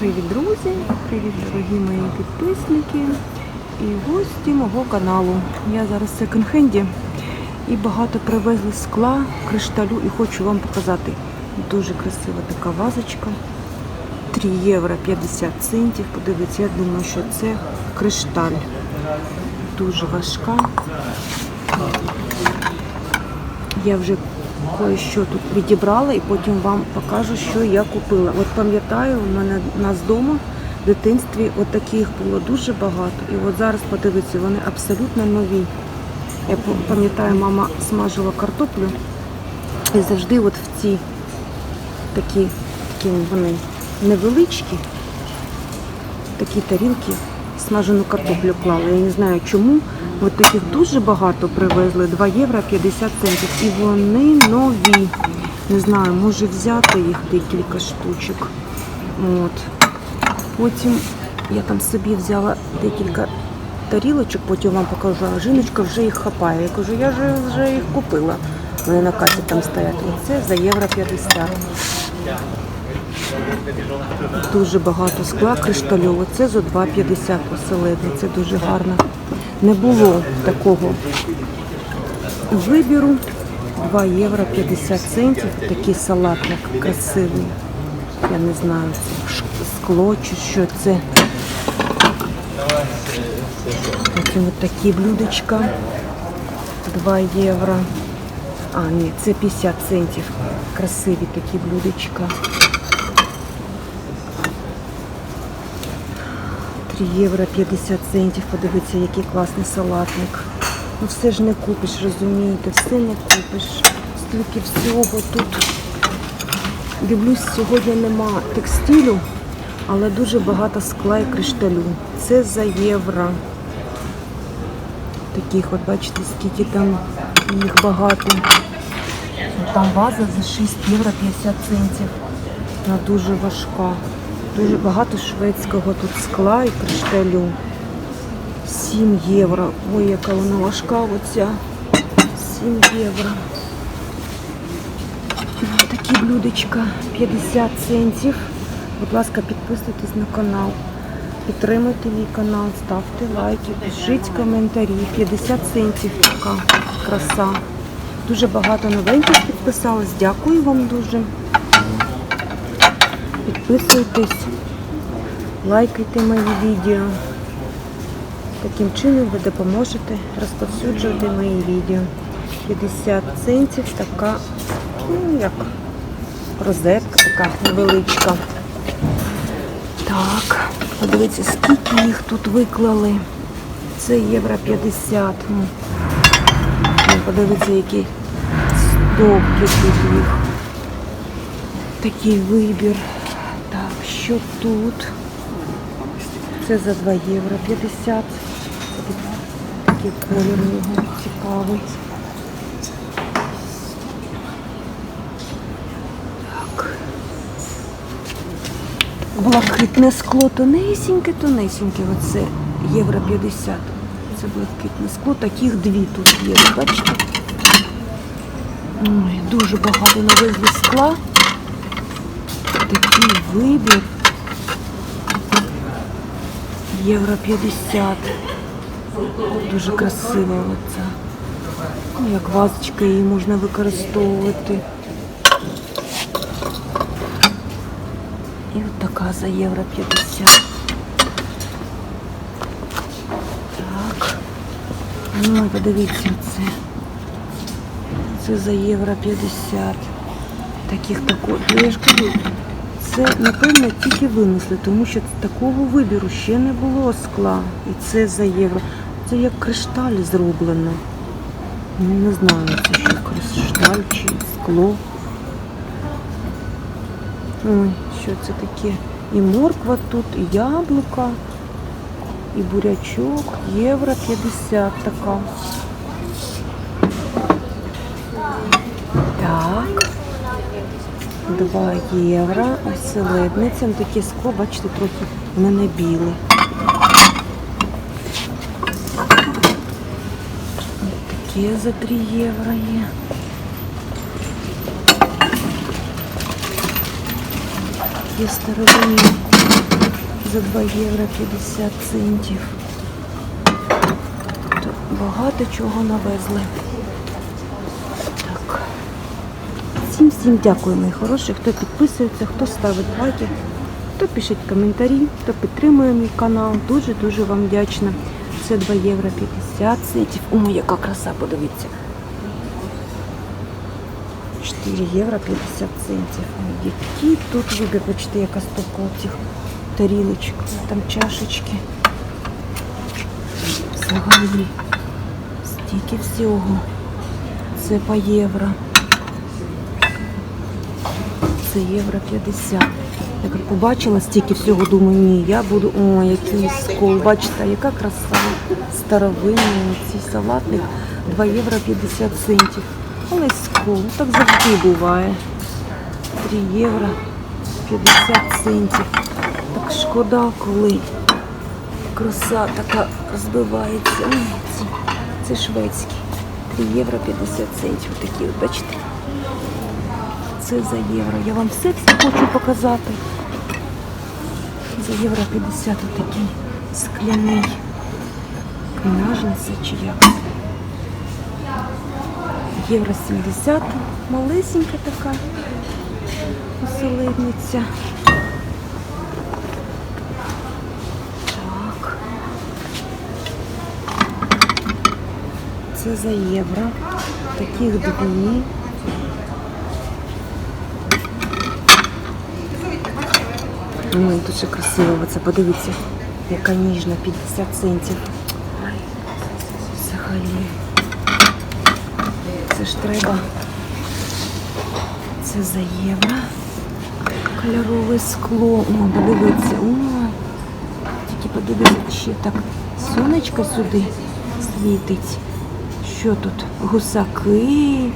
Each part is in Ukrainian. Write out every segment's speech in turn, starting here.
Привіт, друзі! Привіт, дорогі мої підписники і гості мого каналу. Я зараз в секонд-хенді і багато привезли скла, кришталю і хочу вам показати. Дуже красива така вазочка. 3 євро 50 центів. Подивіться, я думаю, що це кришталь. Дуже важка. Я вже кое-що тут відібрала і потім вам покажу, що я купила. От пам'ятаю, у мене у нас вдома в дитинстві от таких було дуже багато. І от зараз подивіться, вони абсолютно нові. Я пам'ятаю, мама смажила картоплю і завжди от в ці такі, такі вони невеличкі, такі тарілки смажену картоплю клала. Я не знаю чому. От таких дуже багато привезли. 2 євро 50 центів. І вони нові. Не знаю, може взяти їх декілька штучок. От. Потім я там собі взяла декілька тарілочок, потім вам покажу, а жіночка вже їх хапає. Я кажу, я вже, вже їх купила. Вони на касі там стоять. Оце за євро 50. Дуже багато скла криштальового. Це за 2,50 оселедне. Це дуже гарно. Не було такого вибіру. 2 євро 50 центів. Такий салатник красивий. Я не знаю, це скло чи що це. Потім от такі блюдечка. 2 євро. А, ні, це 50 центів. Красиві такі блюдечка. Євро 50 центів. Подивіться, який класний салатник. Ну все ж не купиш, розумієте, все не купиш. Стільки всього тут. Дивлюсь, сьогодні нема текстилю, але дуже багато скла і кришталю. Це за євро. Таких, от бачите, скільки там їх багато. Там ваза за 6 євро 50 центів. Вона дуже важка. Дуже багато шведського тут скла і кришталю. 7 євро. Ой, яка вона важка оця. 7 євро. Такі блюдечка 50 центів. Будь ласка, підписуйтесь на канал. Підтримуйте мій канал, ставте лайки, пишіть коментарі. 50 центів така краса. Дуже багато новеньких підписалось. Дякую вам дуже. Підписуйтесь, лайкайте мої відео. Таким чином ви допоможете розповсюджувати мої відео. 50 центів така, ну як розетка така невеличка. Так, подивіться, скільки їх тут виклали. Це євро 50. Ну, подивіться, які стопки тут їх. Такий вибір. Що тут? Це за 2 євро 50. Такий колір у нього цікавий. Так. Блакитне скло тонесеньке, тонесеньке. Оце євро 50. Це блакитне скло. Таких дві тут є. Бачите? Ой, дуже багато навезли скла. Такий вибір. Євро 50. Дуже красива оця. Як вазочка її можна використовувати. І от така за євро 50. Так. Ну, подивіться це. Це за євро 50. Таких тако. Ну, я ж кажу, це, напевно, тільки винесли, тому що такого вибіру ще не було скла. І це за євро. Це як кришталь зроблено. Не знаю, це що кришталь чи скло. Ой, що це таке? І морква тут, і яблука, і бурячок. Євро 50 така. Так. 2 євро. Оселедниця. Ну, таке скло, бачите, трохи воно не біле. Таке за 3 євро є. Такі старовинні. за 2 євро 50 центів. Тут багато чого навезли. Так. Всім дякую, мої хороші, хто підписується, хто ставить лайки, хто пишеть коментарі, хто підтримує мій канал. Дуже-дуже вам вдячна. Це 2 євро 50 центів. О, яка краса, подивіться. 4 євро 50 центів. Які тут вибір, бачите, яка стопка цих тарілочок, там чашечки. Взагалі, стільки всього. Це по євро. Це євро 50. Я як побачила стільки всього, думаю, ні, я буду. О, який скол. Бачите, яка краса. Старовинний, цей салатник 2 євро 50 центів. Але скол, так завжди буває. 3 євро 50 центів. Так шкода, коли краса така розбивається. Це шведський. 3 євро 50 центів. Такі, бачите? Це за євро. Я вам все все хочу показати. За євро 50 отакий скляний. Княжниця чи як? Євро 70. Малесенька така оселедниця. Так. Це за євро. Таких дві. Ой, дуже красиво. Це подивіться, яка ніжна, 50 центів. Взагалі. Це ж треба. Це за євро. Кольорове скло. О, подивіться. О, тільки подивіться, ще так сонечко сюди світить. Що тут? Гусаки.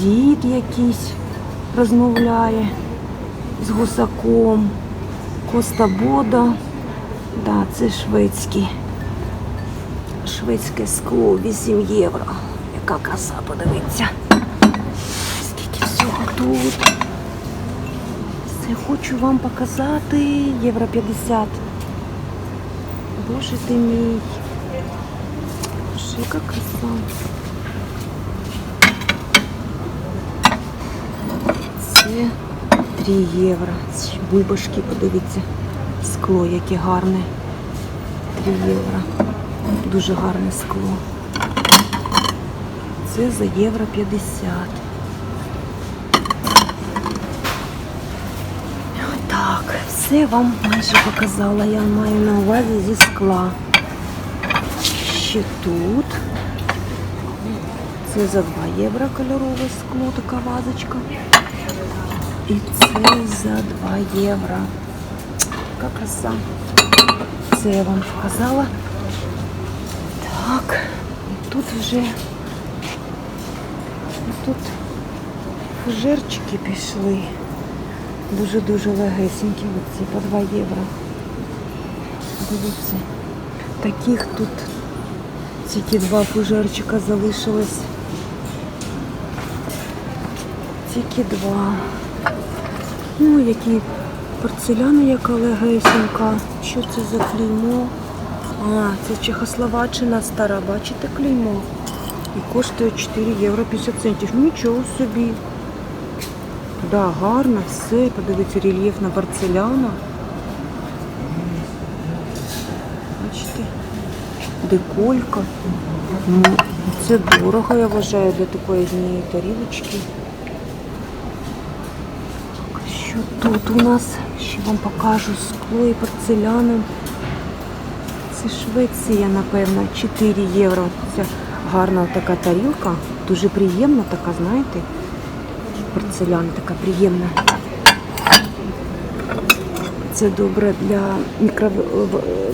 Дід якийсь розмовляє з гусаком. Коста Бода. Да, це шведський. Шведське скло 8 євро. Яка краса, подивіться. Скільки всього тут. Все хочу вам показати. Євро 50. Боже ти мій. Яка краса. Це 3 євро. Ці Бульбашки, подивіться. Скло, яке гарне. 3 євро. Дуже гарне скло. Це за євро 50. Так, все вам майже показала. Я маю на увазі зі скла. Ще тут. Це за 2 євро кольорове скло, така вазочка. І це за 2 євро. Яка краса. Це я вам показала. Так, і тут вже і тут фужерчики пішли. Дуже-дуже легесенькі, оці по 2 євро. Дивіться, таких тут тільки два фужерчика залишилось. Тільки два. Ну, які порцеляна, яка легесенька. Що це за клеймо? А, це Чехословаччина стара, бачите клеймо? І коштує 4 євро 50 центів. Нічого собі. Да, гарно, все. Подивіться, рельєфна порцеляна. Бачите? Деколька. Ну, Це дорого, я вважаю, для такої однієї тарілочки. Що тут у нас? Ще вам покажу скло і порцеляну. Це Швеція, напевно, 4 євро. Це гарна така тарілка. Дуже приємна така, знаєте. Порцеляна така приємна. Це добре для мікро...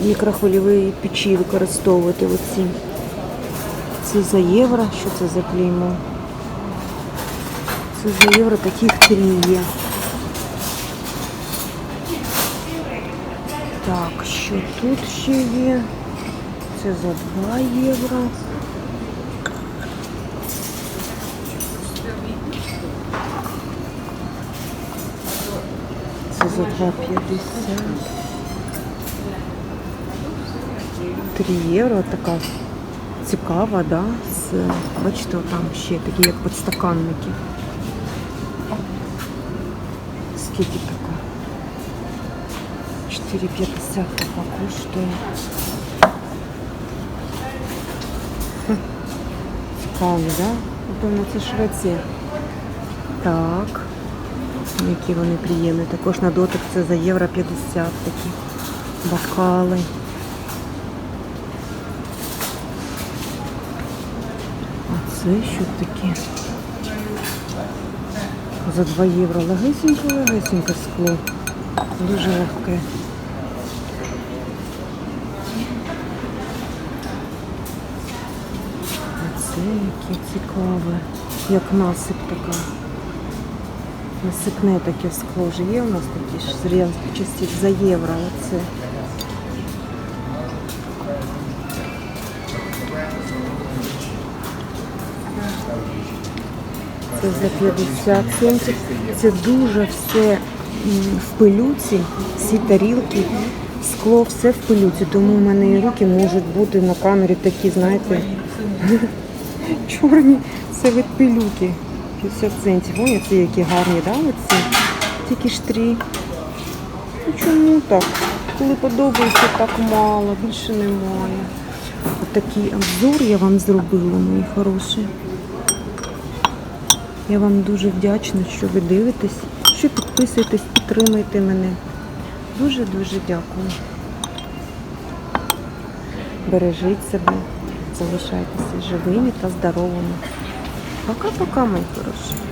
мікрохвильової печі використовувати оці. Це за євро. Що це за клеймо? Це за євро таких три є. Так, що тут ще є? Це за 2 євро. Це за за 2,50. 3 євро така цікава, да? З, бачите, там ще такі як підстаканники. Скільки така? 4,50 така. Цікаві, да? Напевно, це Швеція. Так. Які вони приємні. Також на дотик це за євро 50 такі бокали. А це що таке? За 2 євро легесеньке скло. Дуже легке. Це яке цікаве. Як насип така. Насипне таке скло ж є у нас такі ж з радянських за євро. Оце. Це за 50 центів. Це дуже все в пилюці, всі тарілки, скло, все в пилюці. Тому в мене і руки можуть бути на камері такі, знаєте, чорні. Це від пилюки. 50 центів. Ой, ці які гарні, да? Оці. Тільки штрі. Ну чому так? Коли подобається, так мало, більше немає. Отакий обзор я вам зробила, мої хороші. Я вам дуже вдячна, що ви дивитесь, що підписуєтесь, підтримуєте мене. Дуже-дуже дякую. Бережіть себе, залишайтеся живими та здоровими. Пока-пока, мої хороші.